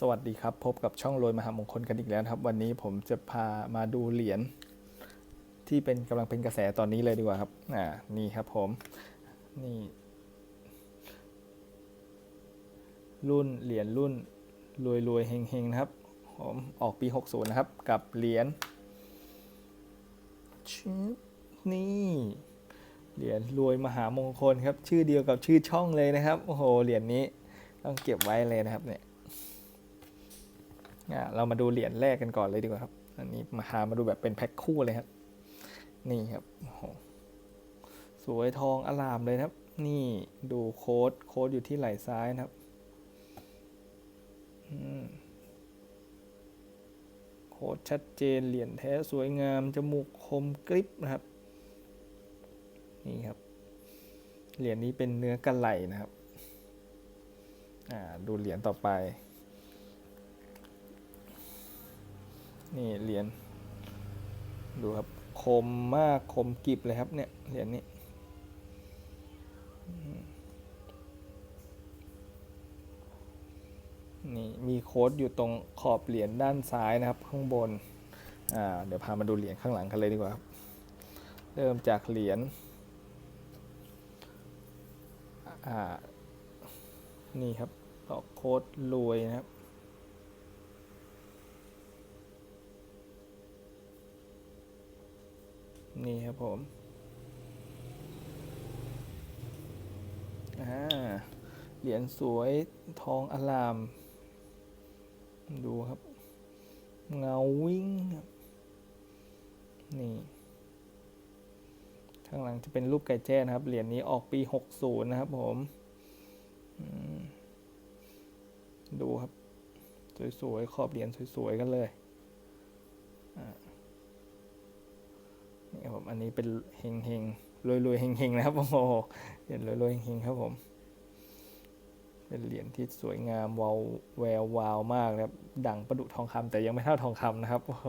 สวัสดีครับ พบกับช่องรวยมหามงคลกันอีกแล้วครับ วันนี้ผมจะพามาดูเหรียญที่เป็นกำลังเป็นกระแสตอนนี้เลยดีกว่าครับอ่านี่ครับผมนี่รุ่นเหรียญรุ่นรวยรวยเฮงเฮงนะครับ ผมออกปี 60 นะครับ กับเหรียญชื่อนี่เหรียญรวยมหามงคลครับ ชื่อเดียวกับชื่อช่องเลยนะครับโอ้โหเหรียญนี้ต้องเก็บไว้เลยนะครับเนี่ย เรามาดูเหรียญแรกกันก่อนเลยดีกว่าครับ อันนี้มาหามาดูแบบเป็นแพ็คคู่เลยครับ นี่ครับโอ้โหสวยทองอลามเลยครับ นี่ดูโค้ดโค้ดอยู่ที่ไหล่ซ้ายนะครับโค้ดชัดเจนเหรียญแท้สวยงาม จมูกคมกริบนะครับ นี่ครับ เหรียญนี้เป็นเนื้อกระไหลนะครับ อ่า ดูเหรียญต่อไป นี่เหรียญดูครับคมมากคมกริบเลยครับเนี่ยเหรียญนี้นี่มีโค้ดอยู่ตรงขอบเหรียญด้านซ้ายนะครับ ข้างบนอ่าเดี๋ยวพามาดูเหรียญข้างหลังกันเลยดีกว่าครับเริ่มจากเหรียญอ่านี่ครับต่อโค้ดรวยนะครับ นี่ครับผมเหรียญสวยทองอลาม ดูครับ เงาวิ่งครับนี่ ข้างหลังจะเป็นรูปไก่แจ้นะครับ เหรียญนี้ออกปี 60 นะครับผมดูครับ สวยๆ ขอบเหรียญสวยๆ กันเลยนี่ ครับผมอันนี้เป็นเฮงเฮงรวยรวยเฮงเฮงนะครับโอ้โหเหรียญรวยรวยเฮงเฮงครับผม เป็นเหรียญที่สวยงามวาวแวววาวมากนะครับดังประดุทองคำแต่ยังไม่เท่าทองคำนะครับโอ้โห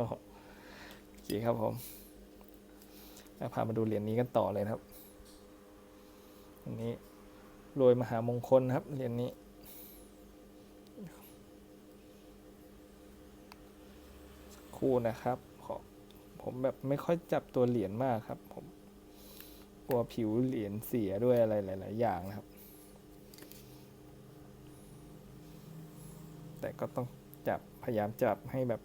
โอเคครับผมแล้วพามาดูเหรียญนี้กันต่อเลยครับ อันนี้รวยมหามงคลครับเหรียญนี้คู่นะครับ ผมแบบไม่ค่อยจับตัวเหรียญมากครับ ผมกลัวผิวเหรียญเสียด้วยอะไรหลาย ๆ อย่างนะครับ แต่ก็ต้องจับพยายามจับให้แบบ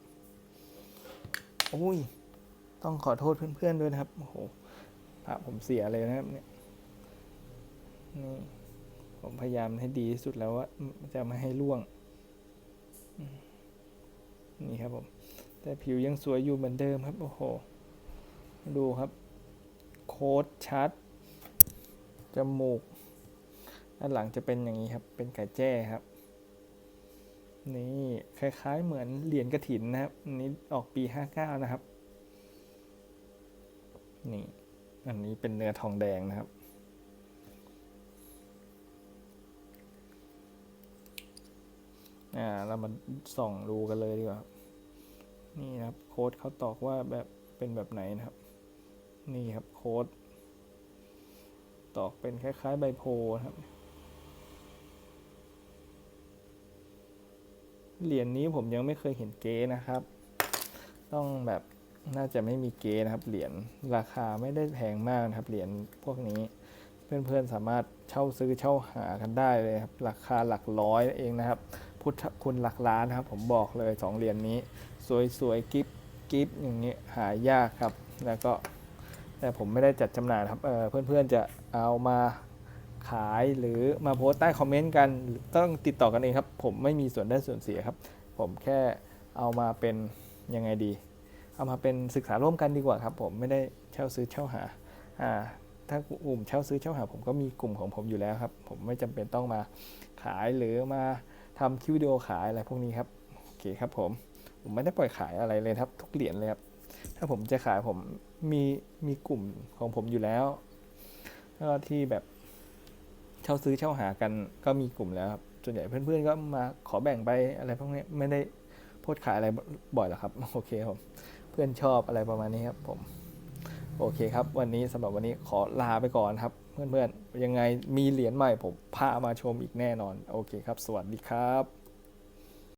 อุ้ย ต้องขอโทษเพื่อน ๆ ด้วยนะครับ โอ้โหพระผมเสียเลยนะครับ เนี่ยนี่ผมพยายามให้ดีที่สุดแล้วว่าจะไม่ให้ร่วง นี่ครับผม แต่ผิวยังสวยอยู่เหมือนเดิมครับ โอ้โห ดูครับ โค้ดชัด จมูกด้านหลังจะเป็นอย่างนี้ครับ เป็นไก่แจ้ครับ นี่คล้ายๆเหมือนเหรียญกระถินนะครับอันนี้ออกปี 59 นะครับ นี่ อันนี้เป็นเนื้อทองแดงนะครับอ่าเรามาส่องดูกันเลยดีกว่า นี่ครับโค้ดเขาตอกว่าแบบเป็นแบบไหนนะครับ นี่ครับโค้ดตอกเป็นคล้ายๆใบโพครับ เหรียญนี้ผมยังไม่เคยเห็นเก๊นะครับ ต้องแบบน่าจะไม่มีเก๊นะครับ เหรียญราคาไม่ได้แพงมากนะครับ เหรียญพวกนี้ เพื่อนๆสามารถเช่าซื้อเช่าหากันได้เลยครับ ราคาหลักร้อยเองนะครับ พุทธคุณหลักล้านนะครับ ผมบอกเลยสองเหรียญนี้ สวยๆกิฟกิฟอย่างนี้หายากครับ แล้วก็แต่ผมไม่ได้จัดจำหน่ายนะครับเเพื่อนๆจะเอามาขายหรือมาโพสต์ใต้คอมเมนต์กันต้องติดต่อกันเองครับ ผมไม่มีส่วนได้ส่วนเสียครับ ผมแค่เอามาเป็นยังไงดี เอามาเป็นศึกษาร่วมกันดีกว่าครับ ผมไม่ได้เช่าซื้อเช่าหาอ่าถ้ากลุ่มเช่าซื้อเช่าหา ผมก็มีกลุ่มของผมอยู่แล้วครับ ผมไม่จำเป็นต้องมาขายหรือมา ทำคลิปวิดีโอขายอะไรพวกนี้ครับโอเคครับผมผมไม่ได้ปล่อยขายอะไรเลยครับ ทุกเหรียญเลยครับ ถ้าผมจะขายผมมีมีกลุ่มของผมอยู่แล้วแล้วก็ที่แบบเช่าซื้อเช่าหากันก็มีกลุ่มแล้วครับส่วนใหญ่เพื่อนๆก็มาขอแบ่งไปอะไรพวกนี้ไม่ได้โพสขายอะไรบ่อยหรอกครับโอเคครับเพื่อนชอบอะไรประมาณนี้ครับผม โอเคครับ วันนี้สำหรับวันนี้ขอลาไปก่อนครับ เพื่อนๆ ยังไงมีเหรียญใหม่ผมพามาชมอีกแน่นอน โอเคครับ สวัสดีครับ